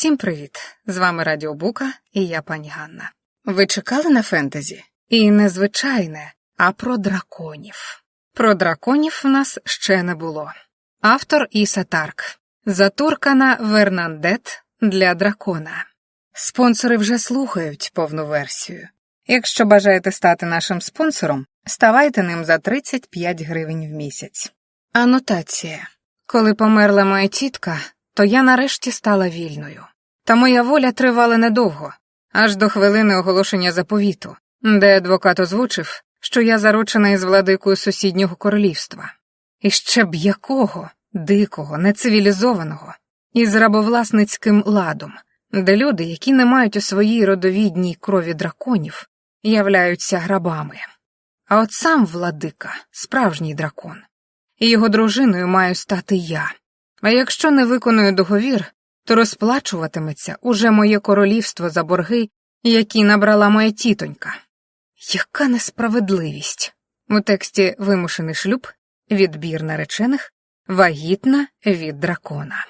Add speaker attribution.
Speaker 1: Всім привіт! З вами Радіо Бука і я пані Ганна. Ви чекали на фентезі? І не звичайне, а про драконів. Про драконів в нас ще не було. Автор Іса Тарк. Затуркана Вернандет для дракона. Спонсори вже слухають повну версію. Якщо бажаєте стати нашим спонсором, ставайте ним за 35 гривень в місяць. Анотація. Коли померла моя тітка, то я нарешті стала вільною. Та моя воля тривала недовго, аж до хвилини оголошення заповіту, де адвокат озвучив, що я заручена із владикою сусіднього королівства. І ще б якого, дикого, нецивілізованого, із рабовласницьким ладом, де люди, які не мають у своїй родовідній крові драконів, являються грабами. А от сам владика, справжній дракон, і його дружиною маю стати я. А якщо не виконую договір, то розплачуватиметься уже моє королівство за борги, які набрала моя тітонька. Яка несправедливість! У тексті вимушений шлюб, відбір наречених, вагітна від дракона.